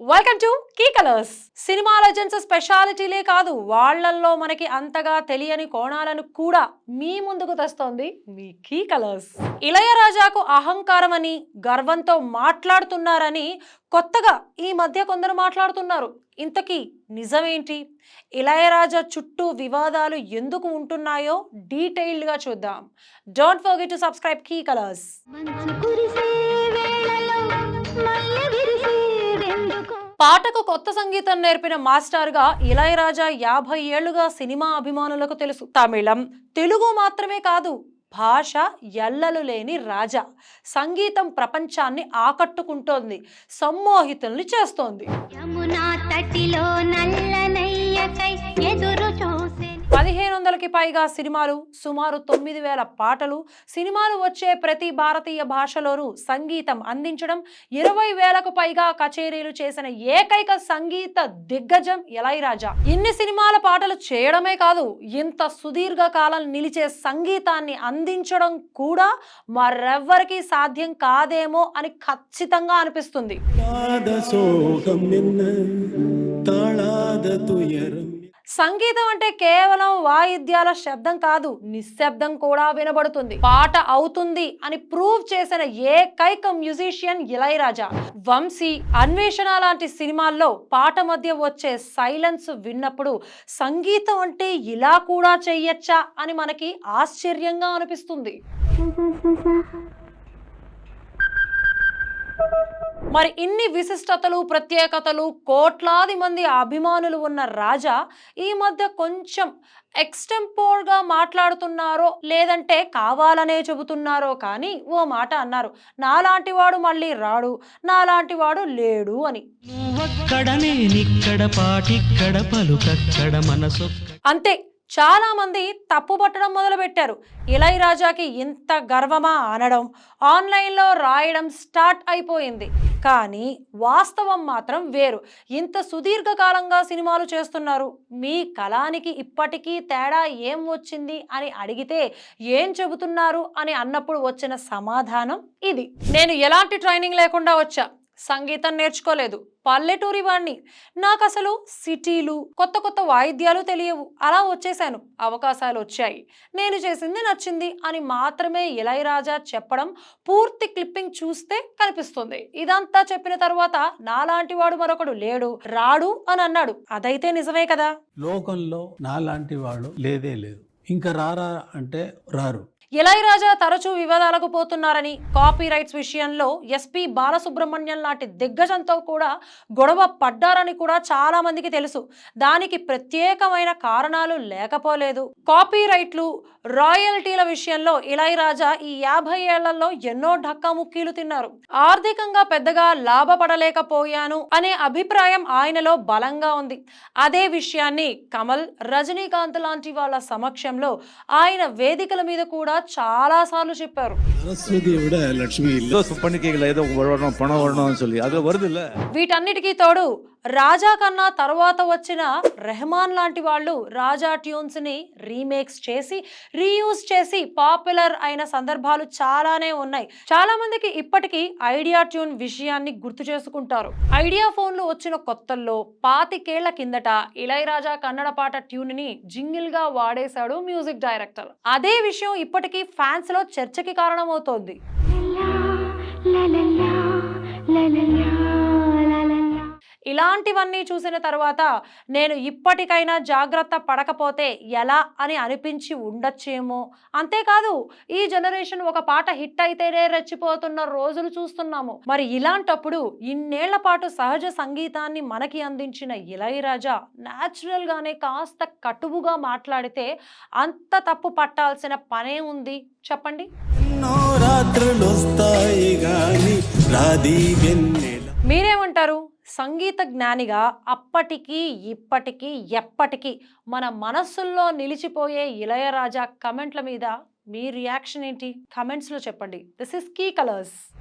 Welcome to key colours cinema legends స్పెషాలిటీలే కాదు. వాళ్ళల్లో మనకి అంతగా తెలియని కోణాలను కూడా మీ ముందుకు తెస్తోంది మీ కీ కలర్స్ ఇళయరాజాకు అహంకారం అని గర్వంతో మాట్లాడుతున్నారని కొత్తగా ఈ మధ్య కొందరు మాట్లాడుతున్నారు. ఇంతకీ నిజమేంటి? ఇళయరాజా చుట్టూ వివాదాలు ఎందుకు ఉంటున్నాయో డీటెయిల్డ్గా చూద్దాం. Don't forget to subscribe key colours పాటకు కొత్త సంగీతం నేర్పిన మాస్టర్గా ఇళయరాజా యాభై ఏళ్ళుగా సినిమా అభిమానులకు తెలుసు. తమిళం తెలుగు మాత్రమే కాదు భాష ఎల్లలు లేని రాజా. సంగీతం ప్రపంచాన్ని ఆకట్టుకుంటోంది సమ్మోహితుల్ని చేస్తోంది. యమునా తటిలో నల్లనయ్యకై ఎదురు పదిహేను వందలకి పైగా సినిమాలు సుమారు తొమ్మిది వేల పాటలు సినిమాలు వచ్చే ప్రతి భారతీయ భాషలోనూ సంగీతం అందించడం ఇరవై వేలకు పైగా కచేరీలు చేసిన ఏకైక సంగీత దిగ్గజం ఇళయరాజా ఇన్ని సినిమాల పాటలు చేయడమే కాదు ఇంత సుదీర్ఘ కాలం నిలిచే సంగీతాన్ని అందించడం కూడా మరెవ్వరికీ సాధ్యం కాదేమో అని ఖచ్చితంగా అనిపిస్తుంది. సంగీతం అంటే కేవలం వాయిద్యాల శబ్దం కాదు నిశ్శబ్దం కూడా వినబడుతుంది. పాట అవుతుంది అని ప్రూవ్ చేసిన ఏకైక మ్యూజిషియన్ ఇళయరాజా. వంశీ అన్వేషణ లాంటి సినిమాల్లో పాట మధ్య వచ్చే సైలెన్స్ విన్నప్పుడు సంగీతం అంటే ఇలా కూడా చెయ్యొచ్చా అని మనకి ఆశ్చర్యంగా అనిపిస్తుంది. మరి ఇన్ని విశిష్టతలు ప్రత్యేకతలు కోట్లాది మంది అభిమానులు ఉన్న రాజా ఈ మధ్య కొంచెం extempore గా మాట్లాడుతున్నారో లేదంటే కావాలనే చెబుతున్నారో కానీ ఓ మాట అన్నారు. నాలాంటి వాడు మళ్ళీ రాడు నాలాంటి వాడు లేడు అని. అంతే చాలా మంది తప్పు పట్టడం మొదలుపెట్టారు. ఇళయరాజాకి ఇంత గర్వమా అనడం ఆన్లైన్లో రాయడం స్టార్ట్ అయిపోయింది. కానీ వాస్తవం మాత్రం వేరు. ఇంత సుదీర్ఘకాలంగా సినిమాలు చేస్తున్నారు. మీ కళానికి ఇప్పటికీ తేడా ఏం వచ్చింది అని అడిగితే ఏం చెబుతున్నారు అని అన్నప్పుడు వచ్చిన సమాధానం ఇది. నేను ఎలాంటి ట్రైనింగ్ లేకుండా వచ్చా? సంగీతం నేర్చుకోలేదు. పల్లెటూరి వాణ్ణి. నాకు అసలు సిటీలు కొత్త కొత్త వాయిద్యాలు తెలియవు. అలా వచ్చేసాను అవకాశాలు వచ్చాయి. నేను చేసింది నచ్చింది అని మాత్రమే ఇళయరాజా చెప్పడం పూర్తి క్లిప్పింగ్ చూస్తే కనిపిస్తుంది. ఇదంతా చెప్పిన తర్వాత నాలాంటి వాడు మరొకడు లేడు. రాడు అని అన్నాడు. అదైతే నిజమే కదా? లోకంలో నాలాంటి వాడు లేదే లేదు. ఇంకా రారా అంటే రారు. ఇళయరాజా తరచూ వివాదాలకు పోతున్నారని కాపీ రైట్స్ విషయంలో ఎస్పి బాలసుబ్రహ్మణ్యం లాంటి దిగ్గజంతో కూడా గొడవ పడ్డారని కూడా చాలా మందికి తెలుసు. దానికి ప్రత్యేకమైన కారణాలు లేకపోలేదు. కాపీ రైట్లు రాయల్టీల విషయంలో ఇళయరాజా ఈ యాభై ఏళ్ళలో ఎన్నో ఢక్కాముక్కీలు తిన్నారు. ఆర్థికంగా పెద్దగా లాభపడలేకపోయాను అనే అభిప్రాయం ఆయనలో బలంగా ఉంది. అదే విషయాన్ని కమల్ రజనీకాంత్ లాంటి వాళ్ళ సమక్షంలో ఆయన వేదికల మీద కూడా చాలా సార్లు చెప్పారు சரஸ்வதியை விட லட்சுமி இல்ல ஏதோ பண்ணிக்கல ஏதோ வரணும் பணம் வரணும்னு சொல்லி அது வருது இல்ல వీటన్నిటికీ తోడు రాజా కన్నా తర్వాత వచ్చిన రెహమాన్ లాంటి వాళ్ళు రాజా ట్యూన్స్ ని రీమేక్స్ చేసి రీయూజ్ చేసి పాపులర్ అయిన సందర్భాలు చాలానే ఉన్నాయి చాలా మందికి ఇప్పటికీ ఐడియా ట్యూన్ విషయాన్ని గుర్తు చేసుకుంటారు ఐడియా ఫోన్లు వచ్చిన కొత్తల్లో పాతికేళ్ల కిందట ఇళయరాజా కన్నడ పాట ట్యూన్ ని జింగిల్ గా వాడేశాడు మ్యూజిక్ డైరెక్టర్ అదే విషయం ఇప్పటికీ ఫ్యాన్స్లో చర్చకి కారణమవుతోంది. లలలా లలలా ఇలాంటివన్నీ చూసిన తర్వాత నేను ఇప్పటికైనా జాగ్రత్త పడకపోతే ఎలా అని అనిపించి ఉండొచ్చేమో. అంతేకాదు ఈ జనరేషన్ ఒక పాట హిట్ అయితేనే రెచ్చిపోతున్న రోజులు చూస్తున్నాము. మరి ఇలాంటప్పుడు ఇన్నేళ్ళ పాటు సహజ సంగీతాన్ని మనకి అందించిన ఇళయరాజా natural గానే కాస్త కటువుగా మాట్లాడితే అంత తప్పు పట్టాల్సిన పనే ఉంది. చెప్పండి. మీరేమంటారు? సంగీత జ్ఞానిగా అప్పటికీ ఇప్పటికీ ఎప్పటికీ మన మనస్సుల్లో నిలిచిపోయే ఇళయరాజా కమెంట్ల మీద మీ రియాక్షన్ ఏంటి? కమెంట్స్లో చెప్పండి. This is key colours.